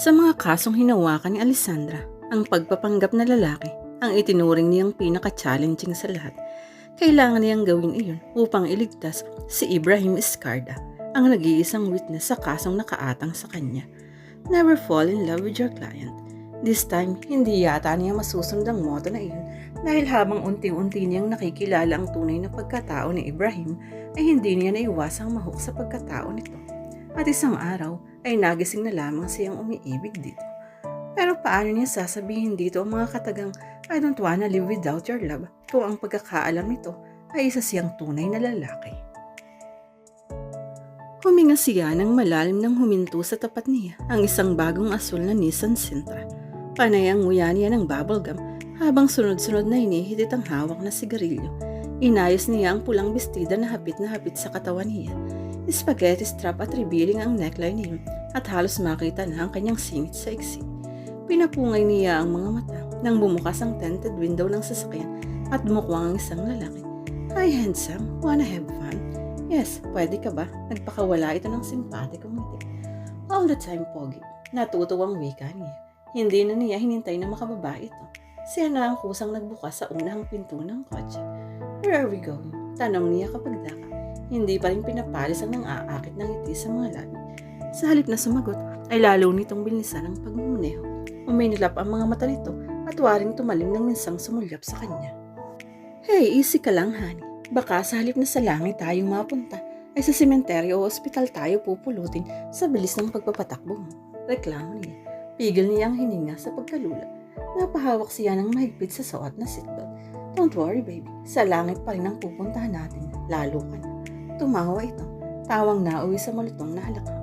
Sa mga kasong hinawakan ni Alessandra, ang pagpapanggap na lalaki ang itinuring niyang pinaka-challenging sa lahat. Kailangan niyang gawin iyon upang iligtas si Ibrahim Escarda, ang nag-iisang witness sa kasong nakaatang sa kanya. Never fall in love with your client. This time, hindi yata niya masusunod ang motto na iyon dahil habang unti-unti niyang nakikilala ang tunay na pagkatao ni Ibrahim, ay hindi niya naiwasang mahok sa pagkatao nito. At isang araw ay nagising na lamang siyang umiibig dito. Pero paano niya sasabihin dito ang mga katagang I don't wanna live without your love kung ang pagkakaalam nito ay isa siyang tunay na lalaki. Huminga siya ng malalim ng huminto sa tapat niya ang isang bagong asul na Nissan Sentra. Panay ang nguya niya ng bubblegum habang sunod-sunod na inihitit ang hawak na sigarilyo. Inayos niya ang pulang bestida na hapit na hapit sa katawan niya. Spaghetti strap at revealing ang neckline niya at halos makita na ang kanyang singit sa iksi. Pinapungay niya ang mga mata nang bumukas ang tinted window ng sasakyan at dumukwang ang isang lalaki. Hi handsome, wanna have fun? Yes, pwede ka ba? Nagpakawala ito ng simpatikong ngiti. All the time, Pogi. Natutuwang wika niya. Hindi na niya hinintay na makababa ito. Siya na ang kusang nagbukas sa unang pinto ng kotse. Where are we going? Tanong niya kapag daka. Hindi pa rin pinapalis ang nang-aakit ng ngiti sa mga labi. Sa halip na sumagot, ay lalo nitong bilnisan ang pagmumuneho. Uminilap ang mga mata nito at waring tumalim ng minsang sumulyap sa kanya. Hey, easy ka lang, honey. Baka sa halip na sa langit tayong mapunta, ay sa sementeryo o ospital tayo pupulutin sa bilis ng pagpapatakbo mo. Reklamo niya. Pigil niya ang hininga sa pagkalula. Napahawak siya ng mahigpit sa suot na seatbelt. Don't worry, baby. Sa langit pa rin ang pupuntahan natin. Lalo ka na. Tumawa ito. Tawang nauwi sa malutong na halakak.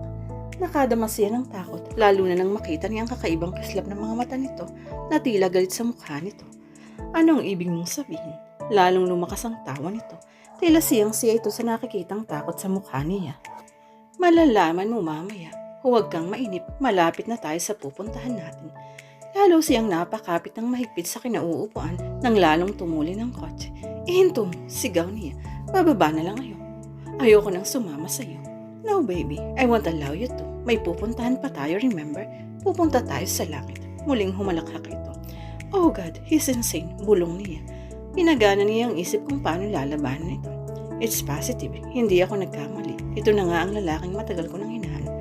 Nakadama siya ng takot, lalo na nang makita niya ang kakaibang kislap ng mga mata nito na tila galit sa mukha nito. Ano ang ibig mong sabihin? Lalong lumakas ang tawa nito. Tila siyang siya ito sa nakikitang takot sa mukha niya. Malalaman mo mamaya. Huwag kang mainip. Malapit na tayo sa pupuntahan natin. Lalo siyang napakapit ng mahigpit sa kinauupuan nang lalong tumuli ng kotse. Ihinto mo, sigaw niya. Bababa na lang kayo. Ayoko nang sumama sa iyo. No baby, I won't allow you to. May pupuntahan pa tayo, remember? Pupunta tayo sa langit. Muling humalakhak ito. Oh God, he's insane. Bulong niya. Pinagana niya ang isip kung paano lalabanan ito. It's positive. Hindi ako nagkamali. Ito na nga ang lalaking matagal ko nang hinahanap.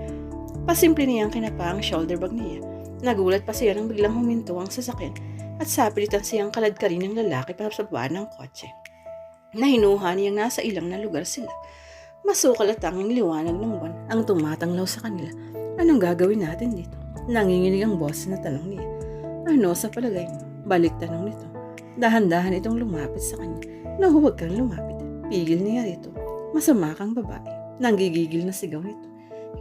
Pasimple niya ang kinapa ang shoulder bag niya. Nagulat pa siya nang biglang huminto ang sasakyan at sapilitan siyang kaladkarin ng lalaki para sa baba ng kotse. Nahinuha niyang nasa ilang na lugar sila. Masukal at tanging liwanag ng buwan ang tumatanglaw sa kanila. Anong gagawin natin dito? Nanginginig ang boss na tanong niya. Ano sa palagay mo? Balik tanong nito. Dahan-dahan itong lumapit sa kanya na huwag kang lumapit. Pigil niya rito. Masama kang babae. Nanggigigil na sigaw nito.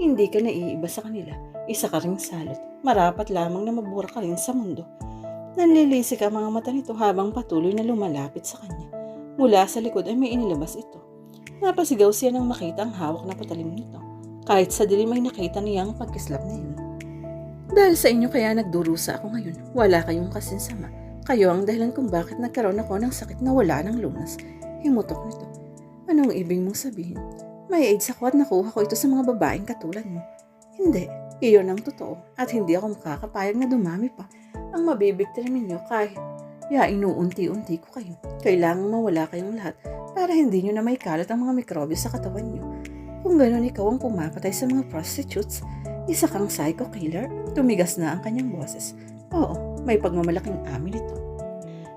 Hindi ka naiiba sa kanila. Isa ka ring salot. Marapat lamang na mabura ka rin sa mundo. Nanlilisik ang mga mata nito habang patuloy na lumalapit sa kanya. Mula sa likod ay may inilabas ito. Napasigaw siya nang makita ang hawak na patalim nito. Kahit sa dilim ay nakita niya ang pagkislap na yun. Dahil sa inyo kaya nagdurusa ako ngayon. Wala kayong kasinsama. Kayo ang dahilan kung bakit nagkaroon ako ng sakit na wala ng lunas. Himutok nito. Anong ibig mong sabihin? May AIDS ako at nakuha ko ito sa mga babaeng katulad mo. Hindi. Iyon ang totoo. At hindi ako makakapayag na dumami pa ang mabibiktimin niyo kahit ya inuunti-unti ko kayo. Kailangang mawala kayong lahat para hindi nyo na may kalat ang mga mikrobyo sa katawan nyo. Kung gano'n ikaw ang pumapatay sa mga prostitutes, isa kang psycho killer, tumigas na ang kanyang boses. Oo, may pagmamalaking amin ito.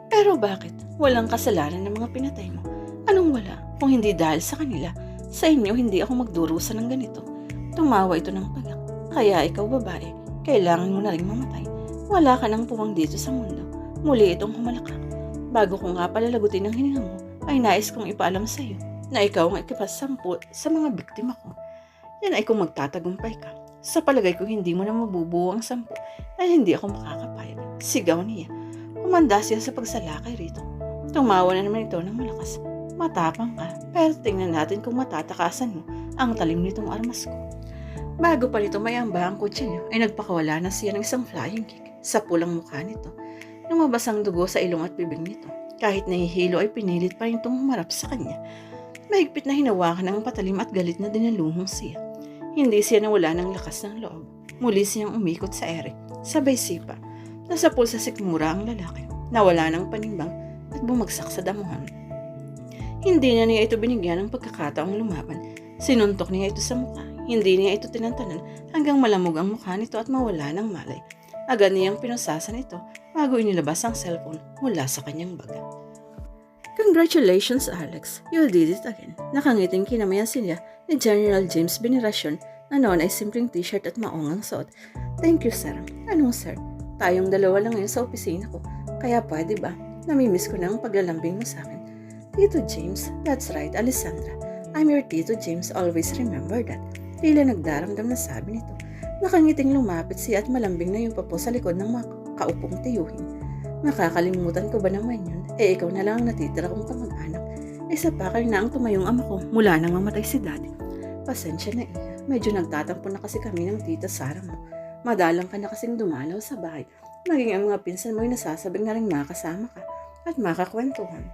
Pero bakit? Walang kasalanan ng mga pinatay mo. Anong wala? Kung hindi dahil sa kanila, sa inyo hindi ako magdurusa ng ganito. Tumawa ito ng pagak. Kaya ikaw babae, kailangan mo na rin mamatay. Wala ka nang puwang dito sa mundo. Muli itong humalakak. Bago ko nga palalagutin ang hininga mo, ay nais kong ipaalam sa iyo na ikaw ang ikipasampu sa mga biktima ko. Yan ay kung magtatagumpay ka. Sa palagay ko hindi mo na mabubuo ang sampu dahil hindi ako makakapayag. Sigaw niya. Umanda siya sa pagsalakay rito. Tumawa na naman ito ng malakas. Matapang ka, pero tingnan natin kung matatakasan mo ang talim nitong armas ko. Bago pa nito may amba ang kutsilyo ay nagpakawala na siya ng isang flying kick sa pulang mukha nito. Lumabas ang dugo sa ilong at bibig nito. Kahit nahihilo ay pinilit pa rin itong sa kanya. Mahigpit na hinawakan ng patalim at galit na dinaluhong siya. Hindi siya nawala ng lakas ng loob. Muli siyang umikot sa ere. Sabay sipa. Nasa pulsa sikmura ang lalaki. Nawala ng panimbang at bumagsak sa damuhan. Hindi na niya ito binigyan ng pagkakataong lumaban. Sinuntok niya ito sa mukha. Hindi niya ito tinantanan hanggang malamog ang mukha nito at mawala ng malay. Agad niyang pinusasan ito bago inilabas ang cellphone mula sa kanyang baga. Congratulations, Alex. You did it again. Nakangiting kinamayan siya ni General James Veneracion na noon ay simpleng t-shirt at maungang suot. Thank you, sir. Anong sir? Tayong dalawa lang ngayon sa opisina ko. Kaya pwede ba? Namimiss ko na ang paglalambing mo sa akin. Tito James, that's right, Alessandra. I'm your Tito James, always remember that. Tila nagdaramdam na sabi nito. Nakangiting lumapit siya at malambing na yung papo sa likod ng mga kaupong tiyuhin. Makakalimutan ko ba naman yun? Eh ikaw na lang ang natitira kong kamag-anak. Isa pa kayo na ang tumayong ama ko mula nang mamatay si daddy. Pasensya na iya. Medyo nagtatampo na kasi kami ng tita Sara mo. Madalang ka na kasing dumalaw sa bahay. Maging ang mga pinsan mo ay nasasabing na rin makasama ka at makakwentuhan.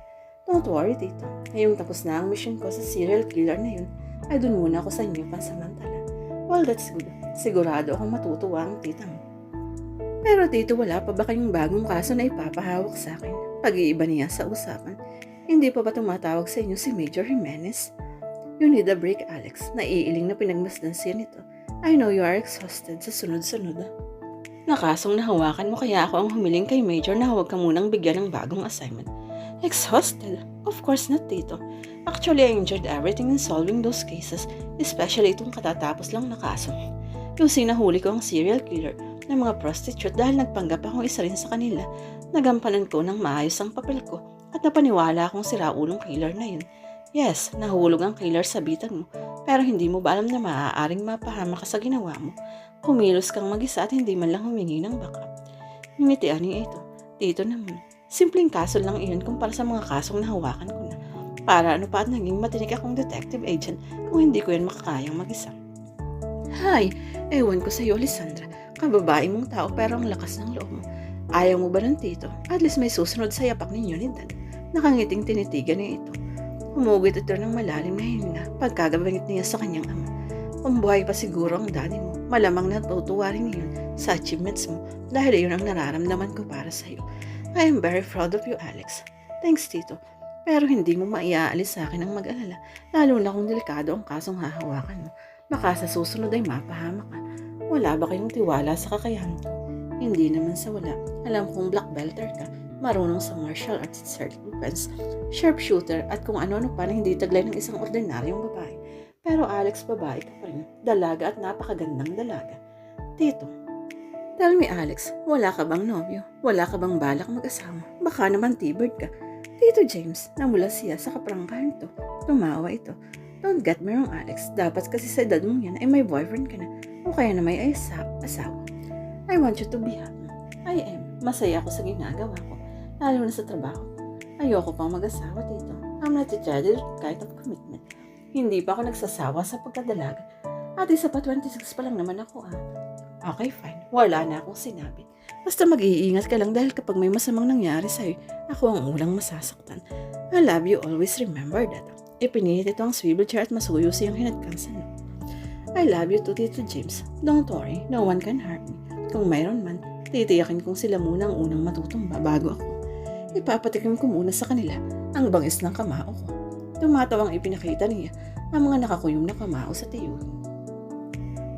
Don't worry, tito. Ngayong tapos na ang mission ko sa serial killer na yun, ay dun muna ako sa inyo pansamantala. Well, that's good. Sigurado akong matutuwa ang tita mo. Pero tito, wala pa ba kayong bagong kaso na ipapahawak sa akin? Pag-iiba niya sa usapan. Hindi pa ba tumatawag sa inyo si Major Jimenez? You need a break, Alex. Naiiling na pinagmasdan siya nito. I know you are exhausted sa sunod-sunod. Nakasong nahawakan mo kaya ako ang humiling kay Major na huwag ka munang bigyan ng bagong assignment. Exhausted? Of course not, Tito. Actually, I enjoyed everything in solving those cases, especially itong katatapos lang na kaso. Yung sinahuli ko ang serial killer ng mga prostitute dahil nagpanggap akong isa rin sa kanila, nagampanan ko ng maayos ang papel ko at napaniwala akong siraulong killer na yun. Yes, nahulog ang killer sa bitan mo, pero hindi mo ba alam na maaaring mapahama ka sa ginawa mo? Kumilos kang mag-isa at hindi man lang humingi ng backup. Ngumitian niya ito. Tito naman, simpleng kaso lang iyon kumpara sa mga kasong nahawakan ko na. Para ano pa at naging matinik akong detective agent kung hindi ko yan makakayang mag-isa. Hay, ewan ko sa iyo, Lisandra. Kababae mong tao pero ang lakas ng loob mo. Ayaw mo ba ng tito? At least may susunod sa yapak ninyo ni Dad. Nakangiting tinitigan niya ito. Humugit ito ng malalim na hininga pagkagabangit niya sa kanyang ama. Kung buhay pa siguro ang daddy mo, malamang natutuwa rin yun sa achievements mo dahil iyon ang nararamdaman ko para sa iyo. I am very proud of you, Alex. Thanks, Tito. Pero hindi mo maiaalis sa akin ang mag-alala, lalo na kung delikado ang kasong hahawakan mo. Baka sa susunod ay mapahama ka. Wala ba kayong tiwala sa kakayahan ko? Hindi naman sa wala. Alam kong black belter ka, marunong sa martial arts at self-defense, sharpshooter at kung ano-ano pa na hindi taglay ng isang ordinaryong babae. Pero Alex, babae ka pa rin. Dalaga at napakagandang dalaga. Tito, tell me Alex, wala ka bang nobyo? Wala ka bang balak mag-asawa? Baka naman T-bird ka. Tito James, namula siya sa kaprangkahan to. Tumawa ito. Don't get me wrong Alex, dapat kasi sa edad mong yan ay may boyfriend ka na kaya na may asa- asawa. I want you to be happy. I am. Masaya ako sa ginagawa ko, lalo na sa trabaho ko. Ayoko pang mag-asawa dito. I'm not ready that kind of commitment. Hindi pa ako nagsasawa sa pagkadalaga. At isa pa 26 pa lang naman ako ah. Okay, fine. Wala na akong sinabi. Basta mag-iingat ka lang dahil kapag may masamang nangyari sa'yo, ako ang unang masasaktan. I love you, always remember that. Ipinihit ito ang swivel chair at masuyo siyang hinatkansan. I love you too, Tito James. Don't worry, no one can hurt me. Kung mayroon man, titiyakin kong sila muna ang unang matutumba bago ako. Ipapatikim ko muna sa kanila ang bangis ng kamao ko. Tumatawang ipinakita niya ang mga nakakuyong na kamao sa tiyo.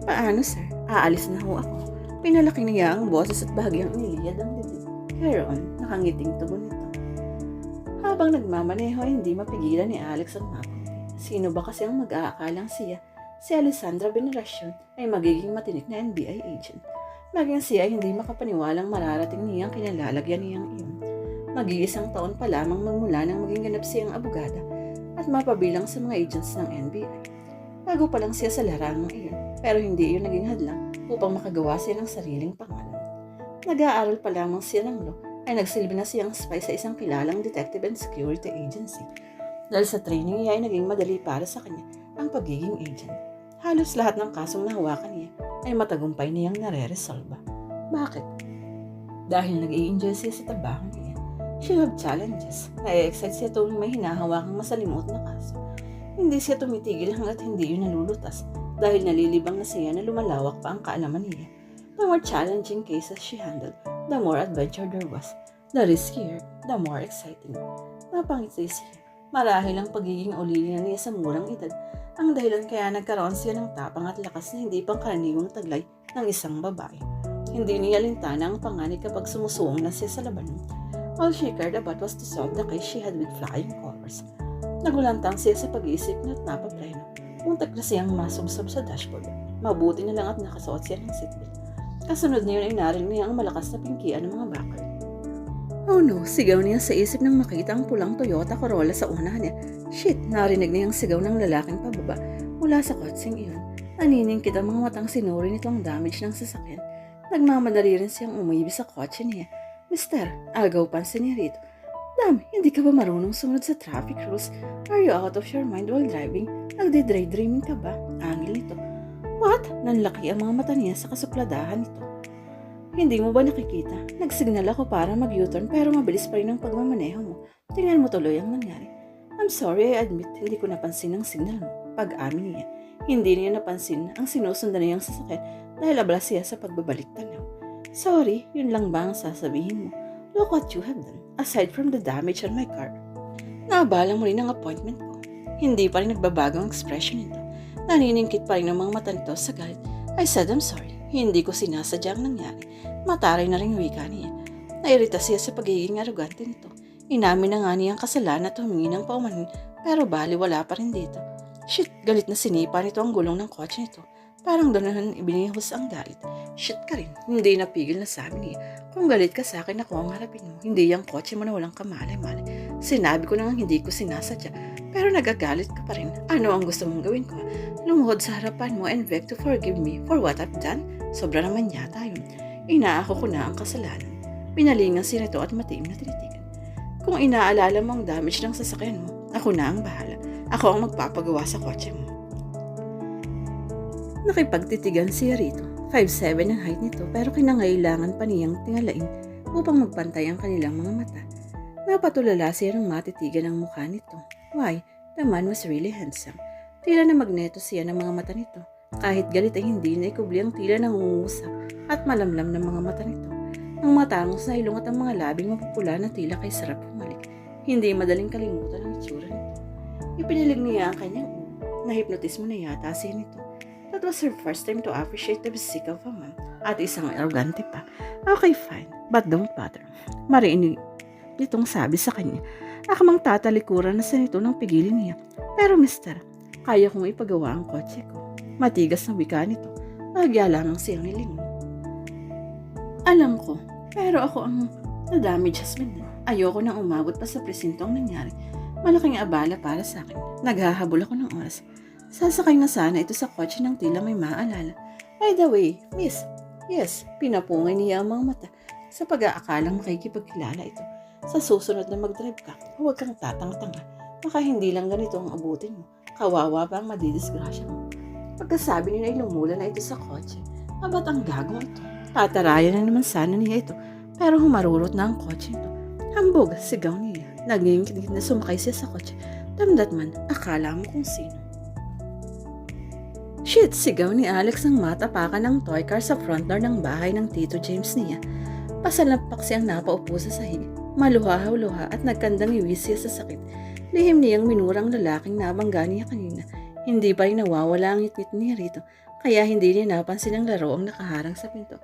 Paano sir? Aalis na ho ako. Pinalaki niya ang boses at bahagyang iniliyad ang dibdib. Heroon, nakangiting tugon nito. Habang nagmamaneho, hindi mapigilan ni Alex ang mapangiti. Sino ba kasi ang mag-aakalang siya? Si Alessandra Veneracion ay magiging matinik na NBI agent. Maging siya ay hindi makapaniwalang mararating niyang kinalalagyan niyang iyon. Mag-iisang taon pa lamang magmula nang maging ganap siyang abogada at mapabilang sa mga agents ng NBI. Bago pa lang siya sa larangang iyon, pero hindi iyon naging hadlang upang makagawa siya ng sariling pangalan. Nag-aaral pa lamang siya ng law ay nagsilbi na siyang spy sa isang kilalang detective and security agency. Dahil sa training niya ay naging madali para sa kanya ang pagiging agent. Halos lahat ng kasong nahawakan niya ay matagumpay niyang nare-resolba. Bakit? Dahil nag enjoy siya sa trabaho niya. She loved challenges. Na-excite siya tuwing may hinahawakang masalimuot na kaso. Hindi siya tumitigil hanggat hindi yun nalulutas dahil nalilibang na siya na lumalawak pa ang kaalaman niya The more challenging cases she handled, the more adventure there was. The riskier, the more exciting. Napangiti siya. Marahil ang pagiging ulili niya sa murang edad ang dahilan kaya nagkaroon siya ng tapang at lakas na hindi pangkaraniwang taglay ng isang babae. Hindi niya lintana ang panganib kapag sumusuong na siya sa labanan. All she cared about was to solve the case she had with flying colors. Nagulantang siya sa pag-iisip na at napapleno. Muntak na siyang masumsab sa dashboard. Mabuti na lang at nakasuot siya ng seatbelt. Kasunod niya ay narinig niya ang malakas na pingkian ng mga bakal. Oh no, sigaw niya sa isip nang makita ang pulang Toyota Corolla sa unahan niya. Shit, narinig niya ang sigaw ng lalaking pababa mula sa kotseng iyon. Nanining kita mga matang sinuri nitong damage ng sasakyan. Nagmamadali rin siyang umibi sa kotse niya. Mister, agaw pansin niya rito. Dam, hindi ka ba marunong sumunod sa traffic rules? Are you out of your mind while driving? Nagde-daydreaming ka ba? Angil nito. What? Nanlaki ang mga mata niya sa kasupladahan nito. Hindi mo ba nakikita? Nagsignal ako para mag-U-turn pero mabilis pa rin ang pagmamaneho mo. Tingnan mo tuloy ang nangyari. I'm sorry, I admit, hindi ko napansin ang signal mo. Pag-amin niya, hindi niya napansin ang sinusundan niyang sasakyan dahil abala siya sa pagbabalik tanaw. Sorry, yun lang ba ang sasabihin mo? Look what you have done, aside from the damage on my car. Naabala mo rin ang appointment ko. Hindi pa rin nagbabago ang expression nito. Naniningkit pa rin ang mga mata nito sa galit. I said I'm sorry. Hindi ko sinasadya ang nangyari. Mataray na rin wika niya. Nairita siya sa pagiging arugante nito. Inamin na nga niya ang kasalanan at humingi ng paumanin pero bali wala pa rin dito. Shit, galit na sinipa nito ang gulong ng kotse nito. Parang doon na ibinihos ang galit. Shit ka rin. Hindi napigil na sabi niya. Kung galit ka sa akin, ako ang harapin mo. Hindi yung kotse mo na walang kamali-mali. Sinabi ko na nga hindi ko sinasadya. Pero nagagalit ka pa rin. Ano ang gusto mong gawin ko? Lumuhod sa harapan mo and beg to forgive me for what I've done? Sobra naman yata yun. Inaako ko na ang kasalanan. Pinalingan si Reto at matiim na tinitigan. Kung inaalala mo ang damage ng sasakyan mo, ako na ang bahala. Ako ang magpapagawa sa kotse mo. Nakipagtitigan si Rito. 5'7 ang height nito pero kinangailangan pa niyang tingalain upang magpantay ang kanilang mga mata. Napatulala siya ng matitigan ang mukha nito. Why? The man was really handsome. Tila na magneto siya ng mga mata nito. Kahit galit ay hindi na ikubli ang tila ng ungusap at malamlam ng mga mata nito. Ang matangos na ilong at ang mga labing mapupula na tila kay sarap humalik. Hindi madaling kalimutan ang itsura nito. Ipinilig niya ang kanyang ulo. Nahipnotis mo na yata siya nito. That was her first time to appreciate the physique of a man. At isang arrogante pa. Okay, fine. But don't bother. Mariinig nitong sabi sa kanya. Akamang tatalikuran na sa nito nang pigilin niya. Pero mister, kaya kong ipagawa ang kotse ko. Matigas na wika nito. Nagya lamang siyang nilingon. Alam ko, pero ako ang na-damage husband. Ayoko nang umabot pa sa presinto ang nangyari. Malaking abala para sa akin. Naghahabol ako ng oras. Sasakay na sana ito sa kotse ng tila may maalala. By the way, miss, yes, pinapungay niya ang mga mata sa pag-aakalang makikipagkilala ito. Sa susunod na mag-drive ka, huwag kang tatang-tanga. Baka hindi lang ganito ang abutin mo. Kawawa pa ang madidisgrasya mo. Pagkasabi niya ay lumula na ito sa kotse. Abat ang gagong ito. Tatarayan na naman sana niya ito. Pero humarurot na ang kotse ito. Hambog, sigaw niya. Nagingkit na sumakay siya sa kotse. Damdat man, akala mo kung sino. Shit, sigaw ni Alex ang matapakan ng toy car sa front door ng bahay ng Tito James niya. Pasalampak siyang napaupo sa sahig. Maluha-luha at nagkandang iwis siya sa sakit. Lihim niyang minurang lalaking nabangga niya kanina. Hindi pa rin nawawala ang ngit niya rito, kaya hindi niya napansin ang laro ang nakaharang sa pinto.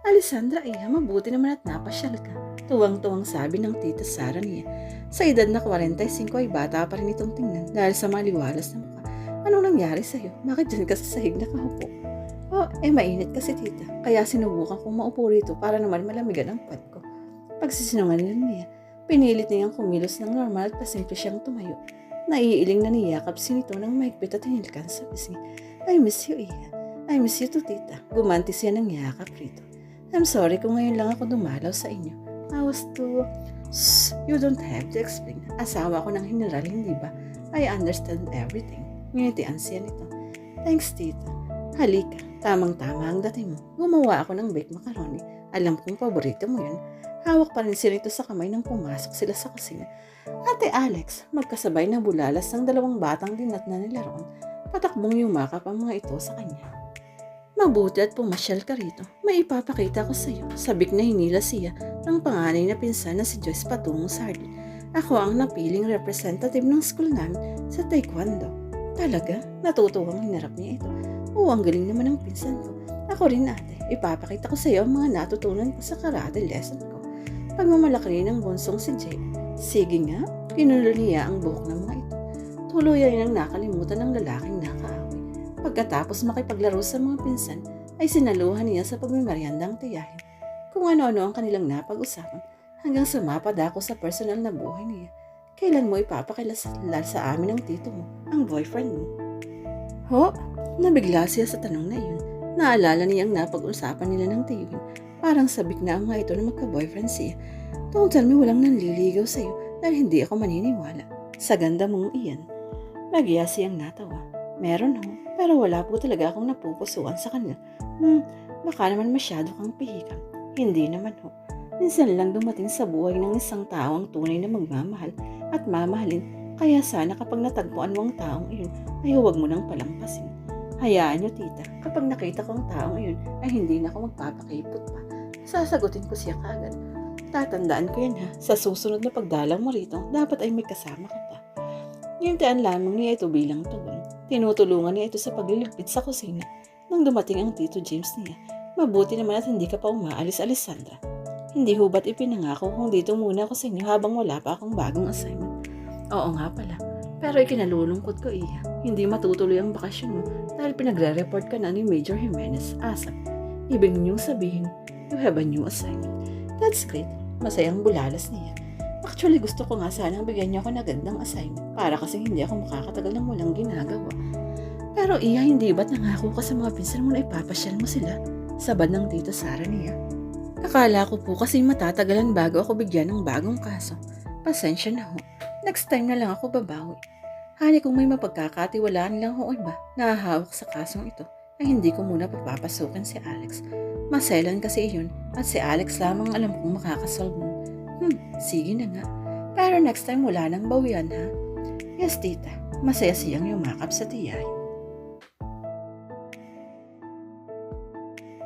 Alessandra, iha, mabuti naman at napasyal ka. Tuwang-tuwang sabi ng tita Sara niya. Sa edad na 45 ay bata pa rin itong tingnan dahil sa maliwalas na mukha. Anong nangyari sa'yo? Bakit dyan ka sa sahig nakaupo? Oh, eh mainit kasi tita. Kaya sinubukan kong maupo rito para naman malamigan ang pad ko. Pagsisinungaling niya, pinilit niyang kumilos ng normal at pasimple siyang tumayo. Naiiling na niyakap si nito ng mahigpit at hinilkan sa pisngi. I miss you, Iha. I miss you too, tita. Gumanti siya ng yakap rito. I'm sorry kung ngayon lang ako dumalaw sa inyo. I was too... Shh, you don't have to explain. Asawa ko ng general, hindi ba? I understand everything. Nginitian siya nito. Thanks, tita. Halika, tamang-tama ang dating mo. Gumawa ako ng baked macaroni. Alam kong paborito mo yun. Hawak pa rin siya nito sa kamay nang pumasok sila sa kusina. Ate Alex, magkasabay na bulalas ng dalawang batang dinat na nila roon. Patakbong yumakap ang mga ito sa kanya. Mabuti at pumasyal ka rito. May ipapakita ko sa'yo. Sabik na hinila siya ng panganay na pinsan na si Joyce patungo sa hardin. Ako ang napiling representative ng school namin sa taekwondo. Talaga? Natutuwang hinarap niya ito. Oo, ang galing naman ng pinsan ko. Ako rin ate, ipapakita ko sa iyo ang mga natutunan ko sa karate lesson ko. Pagmamalaki ng bonsong si Jay. Sige nga, kinulo niya ang buhok ng mga ito. Tuluyan ang nakalimutan ng lalaking. Pagkatapos makipaglaro sa mga pinsan, ay sinaluhan niya sa pagmamaryandang tiyahin. Kung ano-ano ang kanilang napag-usapan, hanggang sa mapadako sa personal na buhay niya. Kailan mo ipapakilasala sa amin ng tito mo, ang boyfriend mo? Ho? Nabigla siya sa tanong na iyon. Naalala niyang napag-usapan nila ng tiyuhin. Parang sabik na ang mga ito na magka-boyfriend siya. Don't tell me walang nanliligaw sa'yo dahil hindi ako maniniwala. Sa ganda mong iyan. Nagya siyang natawa. Meron ho, pero wala po talaga akong napupusuan sa kanya. Hmm, baka naman masyado kang pihikang. Hindi naman ho. Minsan lang dumating sa buhay ng isang tao ang tunay na magmamahal at mamahalin. Kaya sana kapag natagpuan mo ang taong iyon, ay huwag mo nang palampasin. Hayaan niyo, tita. Kapag nakita ko ang taong iyon, ay hindi na ako magpapakipot pa. Sasagutin ko siya kagad. Tatandaan ko yan ha. Sa susunod na pagdalang mo rito, dapat ay may kasama ka pa. Gintian lamang niya ito bilang tugon. Tinutulungan niya ito sa pagliligpit sa kusina. Nang dumating ang tito James niya, mabuti naman at hindi ka pa umaalis, Alessandra. Hindi hubat ipinangako kung dito muna ako sa inyo habang wala pa akong bagong assignment. Oo nga pala. Pero ikinalulungkot ko iya. Hindi matutuloy ang bakasyon mo dahil pinagre-report ka na ni Major Jimenez ASAP. Ibig niyong sabihin, you have a new assignment. That's great. Masayang bulalas niya. Actually, gusto ko nga sanang bigyan niyo ako ng gandang assignment para kasi hindi ako makakatagal ng walang ginagawa. Pero iya, hindi ba't nangako ka sa mga pinsan mo na ipapasyal mo sila? Sabad ng tito Sara niya. Akala ko po kasi matatagalan bago ako bigyan ng bagong kaso. Pasensya na ho. Next time na lang ako babawi. Hani kung may mapagkakatiwalaan lang ho iba na sa kasong ito, ay hindi ko muna papapasukin si Alex. Maselan kasi yun at si Alex lamang alam kong makakasolve. Hmm, sige na nga. Pero next time wala nang bawian ha. Yes, tita. Masaya siyang yumakap sa tiyahin.